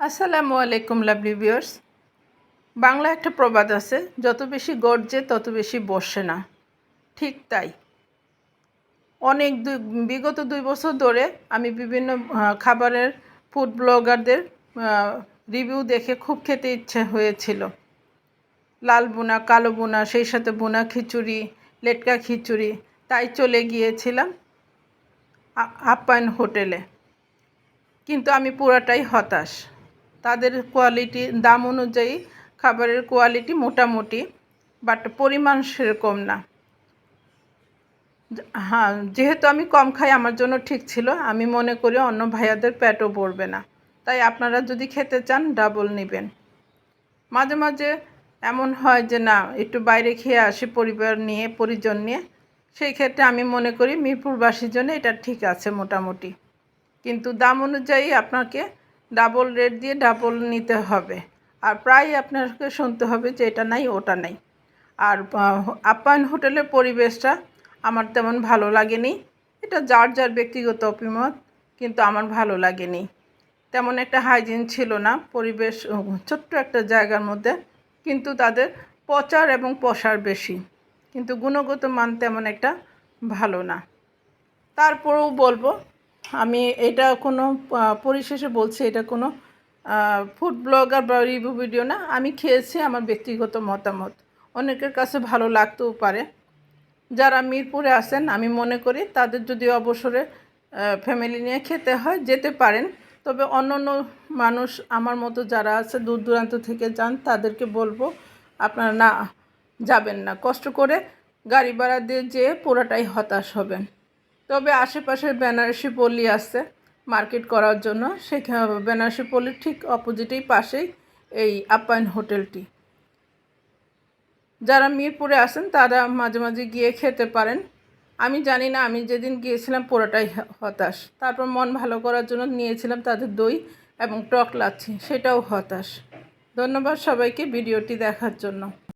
আসসালামু আলাইকুম lovely viewers Bangla একটা প্রবাদ আছে, যত বেশি গর্জে, তত বেশি বসে না। ঠিক তাই। অনেক দুই, বিগত দুই বছর ধরে আমি বিভিন্ন খাবারের ফুড ব্লগারদের রিভিউ দেখে খুব খেতে ইচ্ছে হয়েছিল। লাল বোনা কালো বোনা সেই সাথে বোনা খিচুড়ি, লেটকা খিচুড়ি, তাই চলে গিয়েছিলাম আপ্যায়ন হোটেলে। কিন্তু আমি পুরাটাই হতাশ। তাদের কোয়ালিটি দাম অনুযায়ী খাবারের কোয়ালিটি মোটামুটি বাট পরিমাণ সেরকম না। হ্যাঁ যেহেতু আমি কম খাই, আমার জন্য ঠিক ছিল। আমি মনে করি অন্য ভাইয়াদের পেটও পড়বে না। তাই আপনারা যদি খেতে চান ডাবল নেবেন। মাঝে মাঝে এমন হয় যে, না, একটু বাইরে খেয়ে আসি, পরিবার নিয়ে, পরিজন নিয়ে। সেই ক্ষেত্রে আমি মনে করি মিরপুরবাসীর জন্য এটা ঠিক আছে মোটামুটি। কিন্তু দাম অনুযায়ী আপনাকে ডাবল রেট দিয়ে ডাবল নিতে হবে। আর প্রায় আপনাকে শুনতে হবে যে এটা নাই, ওটা নাই। আর আপ্যায়ন হোটেলের পরিবেশটা আমার তেমন ভালো লাগেনি। এটা যার যার ব্যক্তিগত অভিমত, কিন্তু আমার ভালো লাগেনি। তেমন একটা হাইজিন ছিল না, পরিবেশ ছোট্ট একটা জায়গার মধ্যে, কিন্তু তাদের প্রচার এবং প্রসার বেশি। কিন্তু গুণগত মান তেমন একটা ভালো না। তারপরেও বলব আমি এটা কোনো পরিশেষে বলছি, এটা কোনো ফুড ব্লগার বা রিভিউ ভিডিও না। আমি খেয়েছি আমার ব্যক্তিগত মতামত। অনেকের কাছে ভালো লাগতেও পারে। যারা মিরপুরে আসেন আমি মনে করি তাদের যদি অবসরে ফ্যামিলি নিয়ে খেতে হয়, যেতে পারেন। তবে অন্য অন্য মানুষ আমার মতো যারা আছে দূর দূরান্ত থেকে যান, তাদেরকে বলব আপনারা না যাবেন না। কষ্ট করে গাড়ি ভাড়া দিয়ে যেয়ে পুরোটাই হতাশ হবেন। তবে আশেপাশে বেনারসি পল্লী আছে মার্কেট করার জন্য। সেখানে বেনারসি পল্লীর ঠিক অপোজিটেই পাশেই এই আপ্যায়ন হোটেলটি। যারা মিরপুরে আসেন তারা মাঝে মাঝে গিয়ে খেতে পারেন। আমি জানি না, আমি যেদিন গিয়েছিলাম পুরোটাই হতাশ। তারপর মন ভালো করার জন্য নিয়েছিলাম তাদের দই এবং টক লাচ্ছি, সেটাও হতাশ। ধন্যবাদ সবাইকে ভিডিওটি দেখার জন্য।